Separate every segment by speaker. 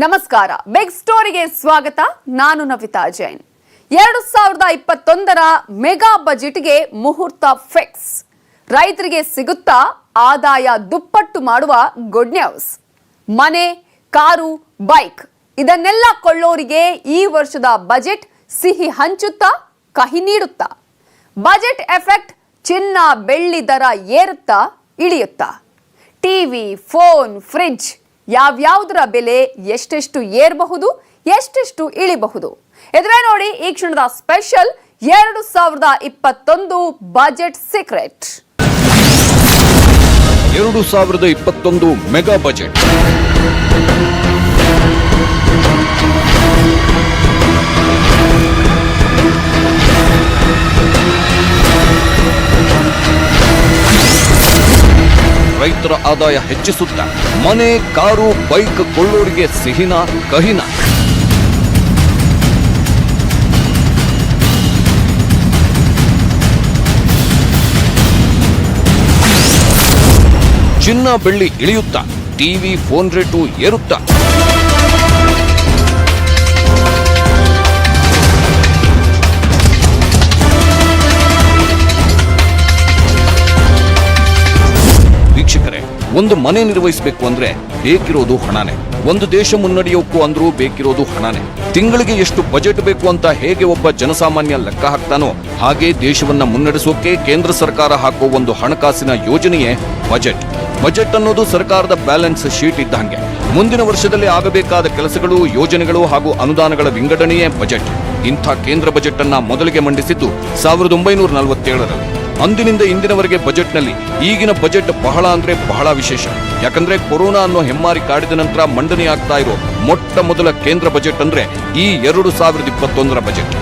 Speaker 1: ನಮಸ್ಕಾರ. ಬಿಗ್ ಸ್ಟೋರಿಗೆ ಸ್ವಾಗತ. ನಾನು ನವಿತಾ ಜೈನ್. ಎರಡು ಸಾವಿರದ ಇಪ್ಪತ್ತೊಂದರ ಮೆಗಾ ಬಜೆಟ್ಗೆ ಮುಹೂರ್ತ ಫಿಕ್ಸ್ ರೈತರಿಗೆ ಸಿಗುತ್ತಾ ಆದಾಯ ದುಪ್ಪಟ್ಟು ಮಾಡುವ ಗುಡ್ ನ್ಯೂಸ್ ಮನೆ, ಕಾರು ಬೈಕ್ ಇದನ್ನೆಲ್ಲ ಕೊಳ್ಳೋರಿಗೆ ಈ ವರ್ಷದ ಬಜೆಟ್ ಸಿಹಿ ಹಂಚುತ್ತಾ, ಕಹಿ ನೀಡುತ್ತಾ? ಬಜೆಟ್ ಎಫೆಕ್ಟ್ ಚಿನ್ನ ಬೆಳ್ಳಿ ದರ ಏರುತ್ತಾ, ಇಳಿಯುತ್ತಾ? ಟಿವಿ, ಫೋನ್, ಫ್ರಿಡ್ಜ್ ಯಾವ್ಯಾವುದರ ಬೆಲೆ ಎಷ್ಟೆಷ್ಟು ಏರಬಹುದು, ಎಷ್ಟೆಷ್ಟು ಇಳಿಬಹುದು. ಎದುರೇ ನೋಡಿ ಈ ಕ್ಷಣದ ಸ್ಪೆಷಲ್ ಎರಡು ಸಾವಿರದ ಇಪ್ಪತ್ತೊಂದು ಬಜೆಟ್ ಸೀಕ್ರೆಟ್.
Speaker 2: ಎರಡು ಸಾವಿರದ ಇಪ್ಪತ್ತೊಂದು ಮೆಗಾ ಬಜೆಟ್. ರೈತರ ಆದಾಯ ಹೆಚ್ಚಿಸುತ್ತಾ. ಮನೆ, ಕಾರು, ಬೈಕ್ ಕೊಳ್ಳೋರಿಗೆ ಸಿಹಿನ ಕಹಿನ. ಚಿನ್ನ ಬೆಳ್ಳಿ ಇಳಿಯುತ್ತಾ. ಟಿವಿ ಫೋನ್ ರೇಟು ಏರುತ್ತಾ. ಒಂದು ಮನೆ ನಿರ್ವಹಿಸಬೇಕು ಅಂದ್ರೆ ಬೇಕಿರೋದು ಹಣನೇ. ಒಂದು ದೇಶ ಮುನ್ನಡೆಯೋಕ್ಕೂ ಅಂದ್ರೂ ಬೇಕಿರೋದು ಹಣನೇ. ತಿಂಗಳಿಗೆ ಎಷ್ಟು ಬಜೆಟ್ ಬೇಕು ಅಂತ ಹೇಗೆ ಒಬ್ಬ ಜನಸಾಮಾನ್ಯ ಲೆಕ್ಕ ಹಾಕ್ತಾನೋ ಹಾಗೆ ದೇಶವನ್ನ ಮುನ್ನಡೆಸೋಕೆ ಕೇಂದ್ರ ಸರ್ಕಾರ ಹಾಕೋ ಒಂದು ಹಣಕಾಸಿನ ಯೋಜನೆಯೇ ಬಜೆಟ್. ಬಜೆಟ್ ಅನ್ನೋದು ಸರ್ಕಾರದ ಬ್ಯಾಲೆನ್ಸ್ ಶೀಟ್ ಇದ್ದಂಗೆ. ಮುಂದಿನ ವರ್ಷದಲ್ಲಿ ಆಗಬೇಕಾದ ಕೆಲಸಗಳು, ಯೋಜನೆಗಳು ಹಾಗೂ ಅನುದಾನಗಳ ವಿಂಗಡಣೆಯೇ ಬಜೆಟ್. ಇಂಥ ಕೇಂದ್ರ ಬಜೆಟ್ ಅನ್ನ ಮೊದಲಿಗೆ ಮಂಡಿಸಿದ್ದು ಸಾವಿರದ ಒಂಬೈನೂರ ನಲವತ್ತೇಳರಲ್ಲಿ. ಅಂದಿನಿಂದ ಇಂದಿನವರೆಗೆ ಬಜೆಟ್ನಲ್ಲಿ ಈಗಿನ ಬಜೆಟ್ ಬಹಳ ಅಂದ್ರೆ ಬಹಳ ವಿಶೇಷ. ಯಾಕಂದ್ರೆ ಕೊರೋನಾ ಅನ್ನೋ ಹೆಮ್ಮಾರಿ ಕಾಡಿದ ನಂತರ ಮಂಡನೆಯಾಗ್ತಾ ಇರೋ ಮೊಟ್ಟ ಮೊದಲ ಕೇಂದ್ರ ಬಜೆಟ್ ಅಂದ್ರೆ ಈ ಎರಡು ಸಾವಿರದ ಇಪ್ಪತ್ತೊಂದರ ಬಜೆಟ್.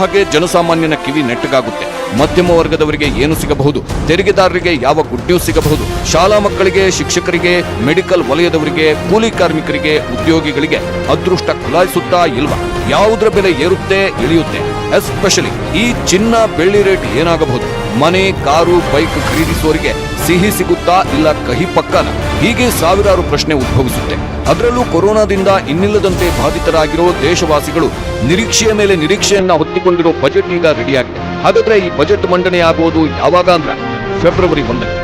Speaker 2: ಹಾಗೆ ಜನಸಾಮಾನ್ಯನ ಕಿವಿ ನೆಟ್ಟಗಾಗುತ್ತೆ. ಮಧ್ಯಮ ವರ್ಗದವರಿಗೆ ಏನು ಸಿಗಬಹುದು? ತೆರಿಗೆದಾರರಿಗೆ ಯಾವ ಗುಡ್ ನ್ಯೂಸ್ ಸಿಗಬಹುದು? ಶಾಲಾ ಮಕ್ಕಳಿಗೆ, ಶಿಕ್ಷಕರಿಗೆ ಮೆಡಿಕಲ್ ವಲಯದವರಿಗೆ, ಕೂಲಿ ಕಾರ್ಮಿಕರಿಗೆ, ಉದ್ಯೋಗಿಗಳಿಗೆ ಅದೃಷ್ಟ ಖುಲಾಯಿಸುತ್ತಾ ಇಲ್ವಾ? ಯಾವುದರ ಬೆಲೆ ಏರುತ್ತೆ, ಇಳಿಯುತ್ತೆ. ಎಸ್ಪೆಷಲಿ ಈ ಚಿನ್ನ ಬೆಳ್ಳಿ ರೇಟ್ ಏನಾಗಬಹುದು? ಮನೆ, ಕಾರು ಬೈಕ್ ಖರೀದಿಸುವವರಿಗೆ ಸಿಹಿ ಸಿಗುತ್ತಾ ಇಲ್ಲ ಕಹಿ ಪಕ್ಕನ? ಹೀಗೆ ಸಾವಿರಾರು ಪ್ರಶ್ನೆ ಉದ್ಭವಿಸುತ್ತೆ. ಅದರಲ್ಲೂ ಕೊರೋನಾದಿಂದ ಇನ್ನಿಲ್ಲದಂತೆ ಬಾಧಿತರಾಗಿರೋ ದೇಶವಾಸಿಗಳು ನಿರೀಕ್ಷೆಯ ಮೇಲೆ ನಿರೀಕ್ಷೆಯನ್ನ ಹೊತ್ತಿಕೊಂಡಿರೋ ಬಜೆಟ್ ಈಗ ರೆಡಿಯಾಗಿದೆ ಹಾಗಾದ್ರೆ ಈ ಬಜೆಟ್ ಮಂಡನೆ ಆಗುವುದು ಯಾವಾಗ ಅಂದ್ರೆ ಫೆಬ್ರವರಿ ಒಂದಕ್ಕೆ.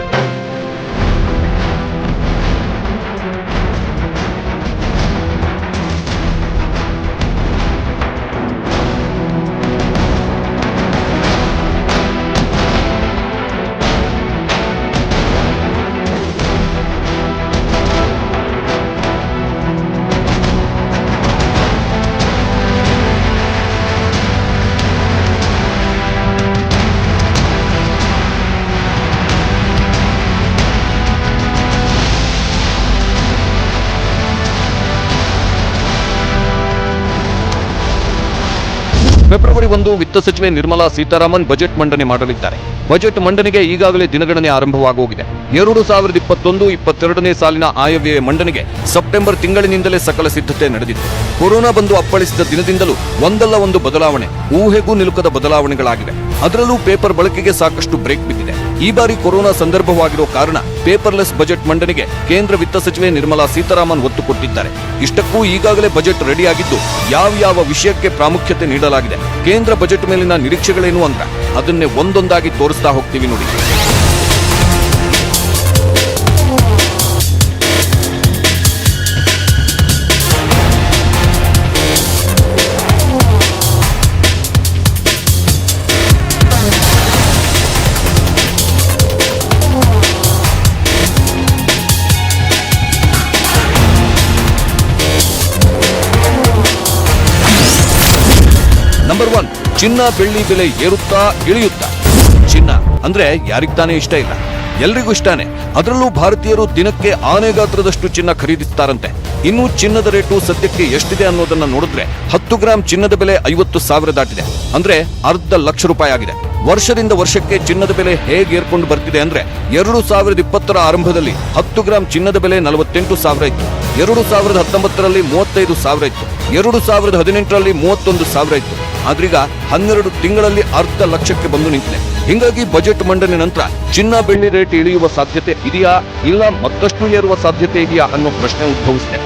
Speaker 2: ಫೆಬ್ರವರಿ ಒಂದು ವಿತ್ತ ಸಚಿವೆ ನಿರ್ಮಲಾ ಸೀತಾರಾಮನ್ ಬಜೆಟ್ ಮಂಡನೆ ಮಾಡಲಿದ್ದಾರೆ. ಬಜೆಟ್ ಮಂಡನೆಗೆ ಈಗಾಗಲೇ ದಿನಗಣನೆ ಆರಂಭವಾಗೋಗಿದೆ ಎರಡು ಸಾವಿರದ ಇಪ್ಪತ್ತೊಂದು, ಇಪ್ಪತ್ತೆರಡನೇ ಸಾಲಿನ ಆಯವ್ಯಯ ಮಂಡನೆಗೆ ಸೆಪ್ಟೆಂಬರ್ ತಿಂಗಳಿನಿಂದಲೇ ಸಕಲ ಸಿದ್ಧತೆ ನಡೆದಿತ್ತು ಕೊರೋನಾ ಬಂದು ಅಪ್ಪಳಿಸಿದ ದಿನದಿಂದಲೂ ಒಂದಲ್ಲ ಒಂದು ಬದಲಾವಣೆ, ಊಹೆಗೂ ನಿಲುಕದ ಬದಲಾವಣೆಗಳಾಗಿವೆ. ಅದರಲ್ಲೂ ಪೇಪರ್ ಬಳಕೆಗೆ ಸಾಕಷ್ಟು ಬ್ರೇಕ್ ಬಿದ್ದಿದೆ. ಈ ಬಾರಿ ಕೊರೋನಾ ಸಂದರ್ಭವಾಗಿರೋ ಕಾರಣ ಪೇಪರ್ಲೆಸ್ ಬಜೆಟ್ ಮಂಡನೆಗೆ ಕೇಂದ್ರ ವಿತ್ತ ಸಚಿವೆ ನಿರ್ಮಲಾ ಸೀತಾರಾಮನ್ ಒತ್ತು ಕೊಟ್ಟಿದ್ದಾರೆ. ಇಷ್ಟಕ್ಕೂ ಈಗಾಗಲೇ ಬಜೆಟ್ ರೆಡಿಯಾಗಿದ್ದು ಯಾವ ಯಾವ ವಿಷಯಕ್ಕೆ ಪ್ರಾಮುಖ್ಯತೆ ನೀಡಲಾಗಿದೆ. ಕೇಂದ್ರ ಬಜೆಟ್ ಮೇಲಿನ ನಿರೀಕ್ಷೆಗಳೇನು ಅಂತ ಅದನ್ನೇ ಒಂದೊಂದಾಗಿ ತೋರಿಸ್ತಾ ಹೋಗ್ತೀವಿ ನೋಡಿ. ಚಿನ್ನ ಬೆಳ್ಳಿ ಬೆಲೆ ಏರುತ್ತಾ ಇಳಿಯುತ್ತಾ? ಚಿನ್ನ ಅಂದ್ರೆ ತಾನೇ ಇಷ್ಟ ಇಲ್ಲ? ಎಲ್ರಿಗೂ ಇಷ್ಟಾನೆ. ಅದರಲ್ಲೂ ಭಾರತೀಯರು ದಿನಕ್ಕೆ ಆನೆ ಗಾತ್ರದಷ್ಟು ಚಿನ್ನ ಖರೀದಿಸ್ತಾರಂತೆ. ಇನ್ನು ಚಿನ್ನದ ರೇಟು ಸದ್ಯಕ್ಕೆ ಎಷ್ಟಿದೆ ಅನ್ನೋದನ್ನ ನೋಡಿದ್ರೆ ಹತ್ತು ಗ್ರಾಂ ಚಿನ್ನದ ಬೆಲೆ ಐವತ್ತು ಸಾವಿರ ದಾಟಿದೆ. ಅಂದ್ರೆ ಅರ್ಧ ಲಕ್ಷ ರೂಪಾಯಿ ಆಗಿದೆ. ವರ್ಷದಿಂದ ವರ್ಷಕ್ಕೆ ಚಿನ್ನದ ಬೆಲೆ ಹೇಗೆ ಏರ್ಕೊಂಡು ಬರ್ತಿದೆ ಅಂದ್ರೆ ಎರಡು ಸಾವಿರದ ಇಪ್ಪತ್ತರ ಆರಂಭದಲ್ಲಿ ಹತ್ತು ಗ್ರಾಂ ಚಿನ್ನದ ಬೆಲೆ ನಲವತ್ತೆಂಟು ಸಾವಿರ ಇತ್ತು. ಎರಡು ಸಾವಿರದ ಹತ್ತೊಂಬತ್ತರಲ್ಲಿ ಮೂವತ್ತೈದು ಸಾವಿರ ಇತ್ತು. ಎರಡು ಸಾವಿರದ ಹದಿನೆಂಟರಲ್ಲಿ ಮೂವತ್ತೊಂದು ಸಾವಿರ ಇತ್ತು. ಆದ್ರೀಗ ಹನ್ನೆರಡು ತಿಂಗಳಲ್ಲಿ ಅರ್ಧ ಲಕ್ಷಕ್ಕೆ ಬಂದು ನಿಂತಿದೆ. ಹಿಂಗಾಗಿ ಬಜೆಟ್ ಮಂಡನೆ ನಂತರ ಚಿನ್ನ ಬೆಳ್ಳಿ ರೇಟ್ ಇಳಿಯುವ ಸಾಧ್ಯತೆ ಇದೆಯಾ ಇಲ್ಲ ಮತ್ತಷ್ಟು ಏರುವ ಸಾಧ್ಯತೆ ಇದೆಯಾ ಅನ್ನೋ ಪ್ರಶ್ನೆ ಉದ್ಭವಿಸಿದೆ.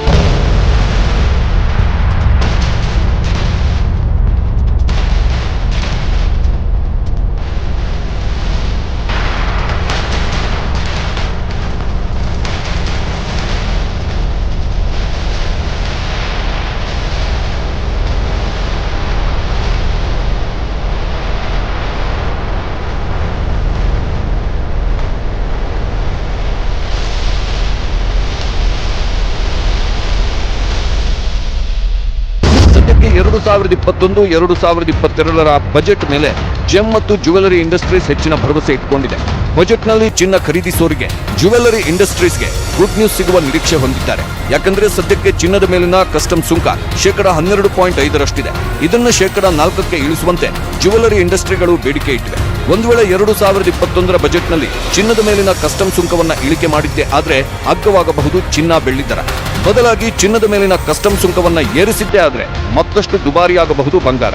Speaker 2: ಎರಡು ಸಾವಿರದ ಇಪ್ಪತ್ತೊಂದು, ಎರಡು ಸಾವಿರದ ಇಪ್ಪತ್ತೆರಡರ ಬಜೆಟ್ ಮೇಲೆ ಜೆಮ್ ಮತ್ತು ಜುವೆಲರಿ ಇಂಡಸ್ಟ್ರೀಸ್ ಹೆಚ್ಚಿನ ಭರವಸೆ ಇಟ್ಕೊಂಡಿದೆ. ಬಜೆಟ್ನಲ್ಲಿ ಚಿನ್ನ ಖರೀದಿಸೋರಿಗೆ ಜುವೆಲರಿ ಇಂಡಸ್ಟ್ರೀಸ್ಗೆ ಗುಡ್ ನ್ಯೂಸ್ ಸಿಗುವ ನಿರೀಕ್ಷೆ ಹೊಂದಿದ್ದಾರೆ. ಯಾಕಂದ್ರೆ ಸದ್ಯಕ್ಕೆ ಚಿನ್ನದ ಮೇಲಿನ ಕಸ್ಟಮ್ ಸುಂಕ ಶೇಕಡ ಹನ್ನೆರಡು ಪಾಯಿಂಟ್ ಐದರಷ್ಟಿದೆ. ಇದನ್ನು ಶೇಕಡ ನಾಲ್ಕಕ್ಕೆ ಇಳಿಸುವಂತೆ ಜುವೆಲರಿ ಇಂಡಸ್ಟ್ರಿಗಳು ಬೇಡಿಕೆ ಇಟ್ಟಿವೆ. ಒಂದು ವೇಳೆ ಎರಡು ಸಾವಿರದ ಇಪ್ಪತ್ತೊಂದರ ಬಜೆಟ್ನಲ್ಲಿ ಚಿನ್ನದ ಮೇಲಿನ ಕಸ್ಟಮ್ ಸುಂಕವನ್ನು ಇಳಿಕೆ ಮಾಡಿದ್ದೆ ಆದರೆ ಅಗ್ಗವಾಗಬಹುದು ಚಿನ್ನ ಬೆಳ್ಳಿ ದರ. ಬದಲಾಗಿ ಚಿನ್ನದ ಮೇಲಿನ ಕಸ್ಟಮ್ ಸುಂಕವನ್ನು ಏರಿಸಿದ್ದೇ ಆದರೆ ಮತ್ತಷ್ಟು ದುಬಾರಿಯಾಗಬಹುದು ಬಂಗಾರ.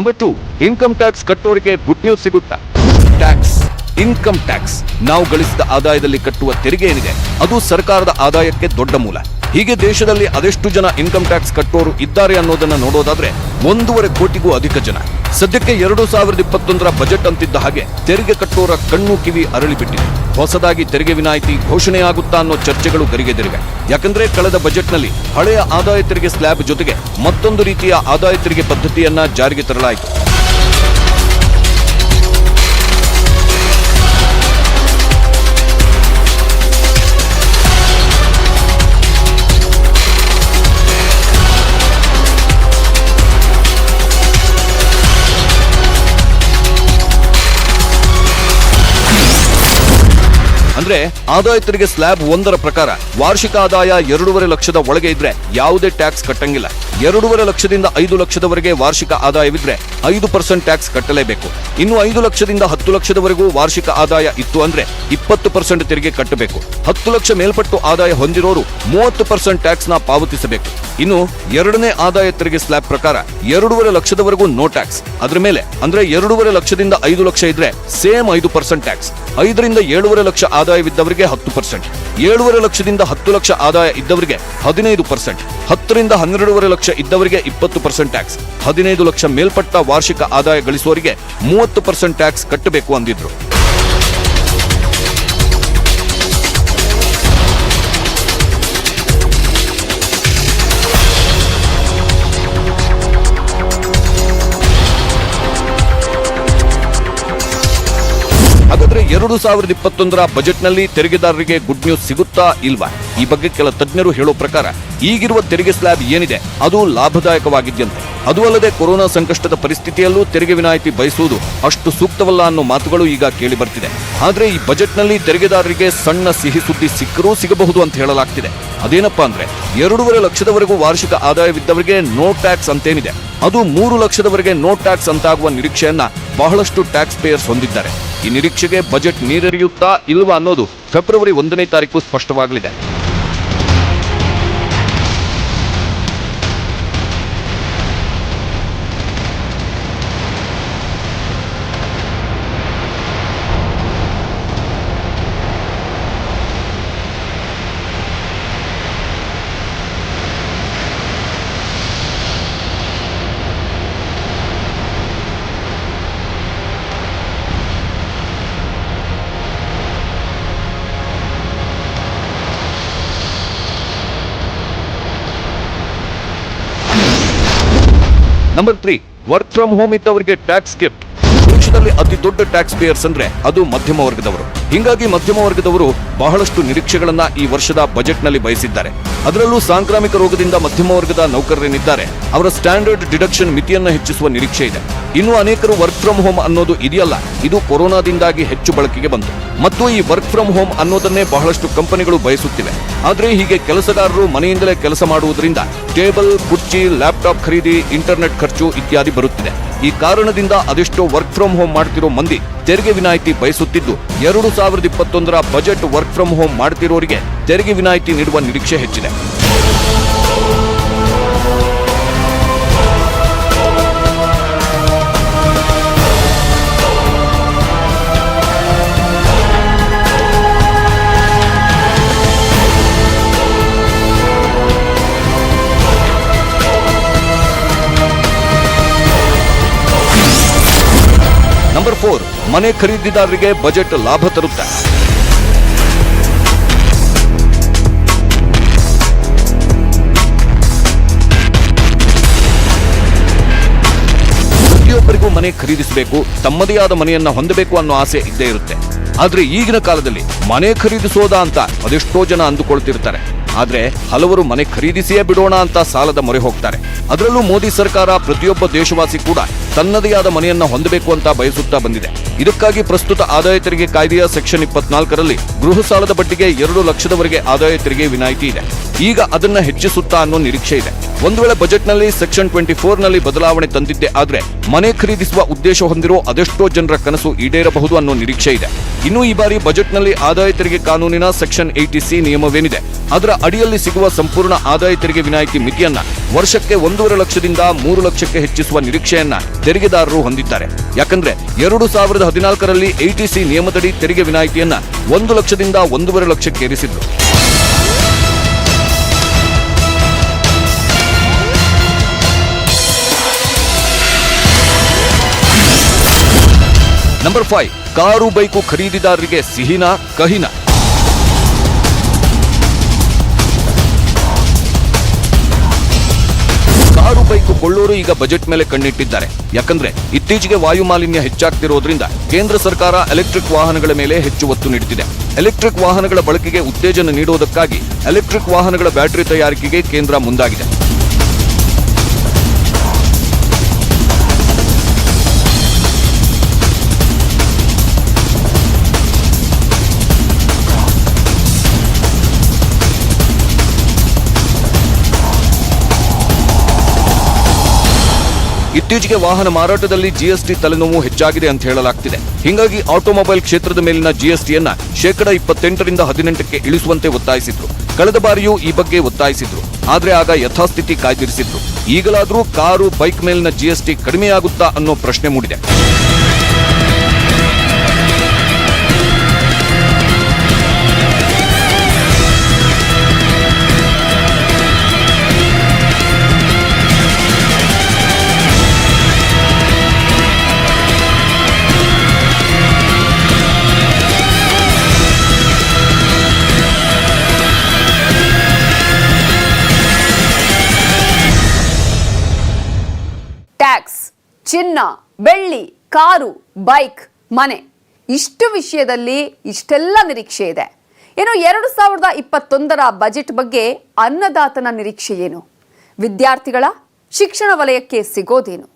Speaker 2: ನಂಬರ್ ಟು ಇನ್ಕಮ್ ಟ್ಯಾಕ್ಸ್ ಕಟ್ಟೋರಿಗೆ ಗುಡ್ ನ್ಯೂಸ್ ಸಿಗುತ್ತಾ? ಟ್ಯಾಕ್ಸ್ ಇನ್ಕಮ್ ಟ್ಯಾಕ್ಸ್ ನಾವು ಗಳಿಸಿದ ಆದಾಯದಲ್ಲಿ ಕಟ್ಟುವ ತೆರಿಗೆ ಏನಿದೆ ಅದು ಸರ್ಕಾರದ ಆದಾಯಕ್ಕೆ ದೊಡ್ಡ ಮೂಲ. ಹೀಗೆ ದೇಶದಲ್ಲಿ ಅದೆಷ್ಟು ಜನ ಇನ್ಕಮ್ ಟ್ಯಾಕ್ಸ್ ಕಟ್ಟೋರು ಇದ್ದಾರೆ ಅನ್ನೋದನ್ನ ನೋಡೋದಾದ್ರೆ ಒಂದೂವರೆ ಕೋಟಿಗೂ ಅಧಿಕ ಜನ. ಸದ್ಯಕ್ಕೆ ಎರಡು ಸಾವಿರದ ಇಪ್ಪತ್ತೊಂದರ ಬಜೆಟ್ ಅಂತಿದ್ದ ಹಾಗೆ ತೆರಿಗೆ ಕಟ್ಟೋರ ಕಣ್ಣು ಕಿವಿ ಅರಳಿಬಿಟ್ಟಿದೆ. ಹೊಸದಾಗಿ ತೆರಿಗೆ ವಿನಾಯಿತಿ ಘೋಷಣೆಯಾಗುತ್ತಾ ಅನ್ನೋ ಚರ್ಚೆಗಳು ಗರಿಗೆದರಿವೆ. ಯಾಕಂದ್ರೆ ಕಳೆದ ಬಜೆಟ್ನಲ್ಲಿ ಹಳೆಯ ಆದಾಯ ತೆರಿಗೆ ಸ್ಲ್ಯಾಬ್ ಜೊತೆಗೆ ಮತ್ತೊಂದು ರೀತಿಯ ಆದಾಯ ತೆರಿಗೆ ಪದ್ಧತಿಯನ್ನ ಜಾರಿಗೆ ತರಲಾಯಿತು. ಅಂದ್ರೆ ಆದಾಯ ತೆರಿಗೆ ಸ್ಲ್ಯಾಬ್ ಒಂದರ ಪ್ರಕಾರ ವಾರ್ಷಿಕ ಆದಾಯ ಎರಡೂವರೆ ಲಕ್ಷದ ಒಳಗೆ ಇದ್ರೆ ಯಾವುದೇ ಟ್ಯಾಕ್ಸ್ ಕಟ್ಟಂಗಿಲ್ಲ. ಎರಡೂವರೆ ಲಕ್ಷದಿಂದ ಐದು ಲಕ್ಷದವರೆಗೆ ವಾರ್ಷಿಕ ಆದಾಯವಿದ್ರೆ ಐದು ಪರ್ಸೆಂಟ್ ಟ್ಯಾಕ್ಸ್ ಕಟ್ಟಲೇಬೇಕು. ಇನ್ನು ಐದು ಲಕ್ಷದಿಂದ ಹತ್ತು ಲಕ್ಷದವರೆಗೂ ವಾರ್ಷಿಕ ಆದಾಯ ಇತ್ತು ಅಂದ್ರೆ ಇಪ್ಪತ್ತು ಪರ್ಸೆಂಟ್ ತೆರಿಗೆ ಕಟ್ಟಬೇಕು. ಹತ್ತು ಲಕ್ಷ ಮೇಲ್ಪಟ್ಟು ಆದಾಯ ಹೊಂದಿರೋರು ಮೂವತ್ತು ಪರ್ಸೆಂಟ್ ಟ್ಯಾಕ್ಸ್ನ ಪಾವತಿಸಬೇಕು. ಇನ್ನು ಎರಡನೇ ಆದಾಯ ತೆರಿಗೆ ಸ್ಲ್ಯಾಬ್ ಪ್ರಕಾರ ಎರಡೂವರೆ ಲಕ್ಷದವರೆಗೂ ನೋ ಟ್ಯಾಕ್ಸ್. ಅದ್ರ ಮೇಲೆ ಅಂದ್ರೆ ಎರಡೂವರೆ ಲಕ್ಷದಿಂದ ಐದು ಲಕ್ಷ ಇದ್ರೆ ಸೇಮ್ ಐದು ಪರ್ಸೆಂಟ್ ಟ್ಯಾಕ್ಸ್. ಐದರಿಂದ ಏಳುವರೆ ಲಕ್ಷ ಆದಾಯವಿದ್ದವರಿಗೆ ಹತ್ತು ಪರ್ಸೆಂಟ್ ಏಳುವರೆ ಲಕ್ಷದಿಂದ ಹತ್ತು ಲಕ್ಷ ಆದಾಯ ಇದ್ದವರಿಗೆ ಹದಿನೈದು ಪರ್ಸೆಂಟ್ ಹತ್ತರಿಂದ ಹನ್ನೆರಡೂವರೆ ಲಕ್ಷ ಇದ್ದವರಿಗೆ ಇಪ್ಪತ್ತು ಪರ್ಸೆಂಟ್ ಟ್ಯಾಕ್ಸ್ ಹದಿನೈದು ಲಕ್ಷ ಮೇಲ್ಪಟ್ಟ ವಾರ್ಷಿಕ ಆದಾಯ ಗಳಿಸುವವರಿಗೆ ಮೂವತ್ತು ಪರ್ಸೆಂಟ್ ಟ್ಯಾಕ್ಸ್ ಕಟ್ಟಬೇಕು ಅಂದಿದ್ರು. ಹಾಗಾದ್ರೆ ಎರಡು ಸಾವಿರದ ಇಪ್ಪತ್ತೊಂದರ ಬಜೆಟ್ನಲ್ಲಿ ತೆರಿಗೆದಾರರಿಗೆ ಗುಡ್ ನ್ಯೂಸ್ ಸಿಗುತ್ತಾ ಇಲ್ವಾ? ಈ ಬಗ್ಗೆ ಕೆಲ ತಜ್ಞರು ಹೇಳೋ ಪ್ರಕಾರ, ಈಗಿರುವ ತೆರಿಗೆ ಸ್ಲ್ಯಾಬ್ ಏನಿದೆ, ಅದು ಲಾಭದಾಯಕವಾಗಿದ್ಯಂತೆ. ಅದು ಅಲ್ಲದೆ ಕೊರೋನಾ ಸಂಕಷ್ಟದ ಪರಿಸ್ಥಿತಿಯಲ್ಲೂ ತೆರಿಗೆ ವಿನಾಯಿತಿ ಬಯಸುವುದು ಅಷ್ಟು ಸೂಕ್ತವಲ್ಲ ಅನ್ನೋ ಮಾತುಗಳು ಈಗ ಕೇಳಿ ಬರ್ತಿದೆ. ಆದ್ರೆ ಈ ಬಜೆಟ್ನಲ್ಲಿ ತೆರಿಗೆದಾರರಿಗೆ ಸಣ್ಣ ಸಿಹಿ ಸುದ್ದಿ ಸಿಕ್ಕರೂ ಸಿಗಬಹುದು ಅಂತ ಹೇಳಲಾಗ್ತಿದೆ. ಅದೇನಪ್ಪಾ ಅಂದ್ರೆ, ಎರಡೂವರೆ ಲಕ್ಷದವರೆಗೂ ವಾರ್ಷಿಕ ಆದಾಯವಿದ್ದವರಿಗೆ ನೋ ಟ್ಯಾಕ್ಸ್ ಅಂತೇನಿದೆ. ಅದು ಮೂರು ಲಕ್ಷದವರೆಗೆ ನೋ ಟ್ಯಾಕ್ಸ್ ಅಂತಾಗುವ ನಿರೀಕ್ಷೆಯನ್ನ ಬಹಳಷ್ಟು ಟ್ಯಾಕ್ಸ್ ಪೇಯರ್ಸ್ ಹೊಂದಿದ್ದಾರೆ. ಈ ನಿರೀಕ್ಷೆಗೆ ಬಜೆಟ್ ನೀರೆರೆಯುತ್ತಾ ಇಲ್ವಾ ಅನ್ನೋದು ಫೆಬ್ರವರಿ ಒಂದನೇ ತಾರೀಕು ಸ್ಪಷ್ಟವಾಗಲಿದೆ. Number three work from home ಇದ್ದವರಿಗೆ ಟ್ಯಾಕ್ಸ್ ಗಿಫ್ಟ್ ದೇಶದಲ್ಲಿ ಅತಿ ದೊಡ್ಡ ಟ್ಯಾಕ್ಸ್ ಪೇಯರ್ಸ್ ಅಂದ್ರೆ ಅದು ಮಧ್ಯಮ ವರ್ಗದವರು. ಹಿಂಗಾಗಿ ಮಧ್ಯಮ ವರ್ಗದವರು ಬಹಳಷ್ಟು ನಿರೀಕ್ಷೆಗಳನ್ನ ಈ ವರ್ಷದ ಬಜೆಟ್ನಲ್ಲಿ ಬಯಸಿದ್ದಾರೆ. ಅದರಲ್ಲೂ ಸಾಂಕ್ರಾಮಿಕ ರೋಗದಿಂದ ಮಧ್ಯಮ ವರ್ಗದ ನೌಕರರೇನಿದ್ದಾರೆ? ಅವರ ಸ್ಟ್ಯಾಂಡರ್ಡ್ ಡಿಡಕ್ಷನ್ ಮಿತಿಯನ್ನು ಹೆಚ್ಚಿಸುವ ನಿರೀಕ್ಷೆ ಇದೆ. ಇನ್ನು ಅನೇಕರು ವರ್ಕ್ ಫ್ರಮ್ ಹೋಮ್ ಅನ್ನೋದು ಇದೆಯಲ್ಲ, ಇದು ಕೊರೋನಾದಿಂದಾಗಿ ಹೆಚ್ಚು ಬಳಕೆಗೆ ಬಂತು. ಮತ್ತು ಈ ವರ್ಕ್ ಫ್ರಮ್ ಹೋಮ್ ಅನ್ನೋದನ್ನೇ ಬಹಳಷ್ಟು ಕಂಪನಿಗಳು ಬಯಸುತ್ತಿವೆ. ಆದರೆ ಹೀಗೆ ಕೆಲಸಗಾರರು ಮನೆಯಿಂದಲೇ ಕೆಲಸ ಮಾಡುವುದರಿಂದ ಟೇಬಲ್, ಕುರ್ಚಿ ಲ್ಯಾಪ್ಟಾಪ್ ಖರೀದಿ ಇಂಟರ್ನೆಟ್ ಖರ್ಚು ಇತ್ಯಾದಿ ಬರುತ್ತಿದೆ. ಈ ಕಾರಣದಿಂದ ಅದೆಷ್ಟೋ ವರ್ಕ್ ಫ್ರಮ್ ಹೋಮ್ ಮಾಡ್ತಿರೋ ಮಂದಿ ತೆರಿಗೆ ವಿನಾಯಿತಿ ಬಯಸುತ್ತಿದ್ದು, ಎರಡು ಸಾವಿರದ ಇಪ್ಪತ್ತೊಂದರ ಬಜೆಟ್ ವರ್ಕ್ ಫ್ರಮ್ ಹೋಮ್ ಮಾಡ್ತಿರೋರಿಗೆ ತೆರಿಗೆ ವಿನಾಯಿತಿ ನೀಡುವ ನಿರೀಕ್ಷೆ ಹೆಚ್ಚಿದೆ. ನಂಬರ್ ಫೋರ್ ಮನೆ ಖರೀದಿದಾರರಿಗೆ ಬಜೆಟ್ ಲಾಭ ತರುತ್ತೆ. ಪ್ರತಿಯೊಬ್ಬರಿಗೂ ಮನೆ ಖರೀದಿಸಬೇಕು, ತಮ್ಮದೇ ಆದ ಮನೆಯನ್ನ ಹೊಂದಬೇಕು ಅನ್ನೋ ಆಸೆ ಇದ್ದೇ ಇರುತ್ತೆ. ಆದ್ರೆ ಈಗಿನ ಕಾಲದಲ್ಲಿ ಮನೆ ಖರೀದಿಸೋದಾ ಅಂತ ಅದೆಷ್ಟೋ ಜನ ಅಂದುಕೊಳ್ತಿರ್ತಾರೆ. ಆದ್ರೆ ಹಲವರು ಮನೆ ಖರೀದಿಸಿಯೇ ಬಿಡೋಣ ಅಂತ ಸಾಲದ ಮೊರೆ ಹೋಗ್ತಾರೆ. ಅದರಲ್ಲೂ ಮೋದಿ ಸರ್ಕಾರ ಪ್ರತಿಯೊಬ್ಬ ದೇಶವಾಸಿ ಕೂಡ ತನ್ನದೇ ಆದ ಮನೆಯನ್ನ ಹೊಂದಬೇಕು ಅಂತ ಬಯಸುತ್ತಾ ಬಂದಿದೆ. ಇದಕ್ಕಾಗಿ ಪ್ರಸ್ತುತ ಆದಾಯ ತೆರಿಗೆ ಕಾಯ್ದೆಯ ಸೆಕ್ಷನ್ ಇಪ್ಪತ್ನಾಲ್ಕರಲ್ಲಿ ಗೃಹ ಸಾಲದ ಬಡ್ಡಿಗೆ ಎರಡು ಲಕ್ಷದವರೆಗೆ ಆದಾಯ ತೆರಿಗೆ ವಿನಾಯಿತಿ ಇದೆ. ಈಗ ಅದನ್ನ ಹೆಚ್ಚಿಸುತ್ತಾ ಅನ್ನೋ ನಿರೀಕ್ಷೆ ಇದೆ. ಒಂದು ವೇಳೆ ಬಜೆಟ್ನಲ್ಲಿ ಸೆಕ್ಷನ್ ಟ್ವೆಂಟಿ ಫೋರ್ನಲ್ಲಿ ಬದಲಾವಣೆ ತಂದಿದ್ದೆ ಆದ್ರೆ ಮನೆ ಖರೀದಿಸುವ ಉದ್ದೇಶ ಹೊಂದಿರೋ ಅದೆಷ್ಟೋ ಜನರ ಕನಸು ಈಡೇರಬಹುದು ಅನ್ನೋ ನಿರೀಕ್ಷೆ ಇದೆ. ಇನ್ನು ಈ ಬಾರಿ ಬಜೆಟ್ನಲ್ಲಿ ಆದಾಯ ತೆರಿಗೆ ಕಾನೂನಿನ ಸೆಕ್ಷನ್ ಏಟಿ ಸಿ ನಿಯಮವೇನಿದೆ. ಅದರ ಅಡಿಯಲ್ಲಿ ಸಿಗುವ ಸಂಪೂರ್ಣ ಆದಾಯ ತೆರಿಗೆ ವಿನಾಯಿತಿ ಮಿತಿಯನ್ನ ವರ್ಷಕ್ಕೆ ಒಂದೂವರೆ ಲಕ್ಷದಿಂದ ಮೂರು ಲಕ್ಷಕ್ಕೆ ಹೆಚ್ಚಿಸುವ ನಿರೀಕ್ಷೆಯನ್ನ ತೆರಿಗೆದಾರರು ಹೊಂದಿದ್ದಾರೆ. ಯಾಕಂದ್ರೆ ಎರಡು ಸಾವಿರದ ಹದಿನಾಲ್ಕರಲ್ಲಿ ಎಟಿಸಿ ನಿಯಮದಡಿ ತೆರಿಗೆ ವಿನಾಯಿತಿಯನ್ನ ಒಂದು ಲಕ್ಷದಿಂದ ಒಂದೂವರೆ ಲಕ್ಷಕ್ಕೆ ಏರಿಸಿದ್ರು. ನಂಬರ್ ಫೈವ್, ಕಾರು, ಬೈಕು ಖರೀದಿದಾರರಿಗೆ ಸಿಹಿನ, ಕಹಿನ. ಕೊಳ್ಳೋರು ಈಗ ಬಜೆಟ್ ಮೇಲೆ ಕಣ್ಣಿಟ್ಟಿದ್ದಾರೆ. ಯಾಕಂದ್ರೆ ಇತ್ತೀಚೆಗೆ ವಾಯು ಮಾಲಿನ್ಯ ಹೆಚ್ಚಾಗ್ತಿರೋದ್ರಿಂದ ಕೇಂದ್ರ ಸರ್ಕಾರ ಎಲೆಕ್ಟ್ರಿಕ್ ವಾಹನಗಳ ಮೇಲೆ ಹೆಚ್ಚು ಒತ್ತು ನೀಡುತ್ತಿದೆ ಎಲೆಕ್ಟ್ರಿಕ್ ವಾಹನಗಳ ಬಳಕೆಗೆ ಉತ್ತೇಜನ ನೀಡುವುದಕ್ಕಾಗಿ ಎಲೆಕ್ಟ್ರಿಕ್ ವಾಹನಗಳ ಬ್ಯಾಟರಿ ತಯಾರಿಕೆಗೆ ಕೇಂದ್ರ ಮುಂದಾಗಿದೆ. ಇತ್ತೀಚೆಗೆ ವಾಹನ ಮಾರಾಟದಲ್ಲಿ ಜಿಎಸ್ಟಿ ತಲೆನೋವು ಹೆಚ್ಚಾಗಿದೆ ಅಂತ ಹೇಳಲಾಗ್ತಿದೆ. ಹೀಗಾಗಿ ಆಟೋಮೊಬೈಲ್ ಕ್ಷೇತ್ರದ ಮೇಲಿನ ಜಿಎಸ್ಟಿಯನ್ನ ಶೇಕಡಾ ಇಪ್ಪತ್ತೆಂಟರಿಂದ ಹದಿನೆಂಟಕ್ಕೆ ಇಳಿಸುವಂತೆ ಒತ್ತಾಯಿಸಿದ್ರು. ಕಳೆದ ಬಾರಿಯೂ ಈ ಬಗ್ಗೆ ಒತ್ತಾಯಿಸಿದ್ರು. ಆದರೆ ಆಗ ಯಥಾಸ್ಥಿತಿ ಕಾಯ್ದಿರಿಸಿದ್ರು. ಈಗಲಾದರೂ ಕಾರು, ಬೈಕ್ ಮೇಲಿನ ಜಿಎಸ್ಟಿ ಕಡಿಮೆಯಾಗುತ್ತಾ ಅನ್ನೋ ಪ್ರಶ್ನೆ ಮೂಡಿದೆ.
Speaker 1: ಟ್ಯಾಕ್ಸ್, ಚಿನ್ನ, ಬೆಳ್ಳಿ, ಕಾರು, ಬೈಕ್, ಮನೆ. ಇಷ್ಟು ವಿಷಯದಲ್ಲಿ ಇಷ್ಟೆಲ್ಲ ನಿರೀಕ್ಷೆ ಇದೆ. ಏನು ಎರಡು ಸಾವಿರದ ಇಪ್ಪತ್ತೊಂದರ ಬಜೆಟ್ ಬಗ್ಗೆ ಅನ್ನದಾತನ ನಿರೀಕ್ಷೆ ಏನು? ವಿದ್ಯಾರ್ಥಿಗಳ ಶಿಕ್ಷಣ ವಲಯಕ್ಕೆ ಸಿಗೋದೇನು?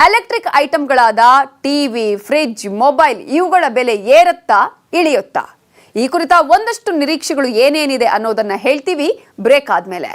Speaker 1: ಎಲೆಕ್ಟ್ರಿಕ್ ಐಟಂಗಳಾದ ಟಿವಿ ಫ್ರಿಡ್ಜ್, ಮೊಬೈಲ್ ಇವುಗಳ ಬೆಲೆ ಏರತ್ತಾ ಇಳಿಯುತ್ತಾ? ಈ ಕುರಿತ ಒಂದಷ್ಟು ನಿರೀಕ್ಷೆಗಳು ಏನೇನಿದೆ ಅನ್ನೋದನ್ನ ಹೇಳ್ತೀವಿ ಬ್ರೇಕ್ ಆದ್ಮೇಲೆ.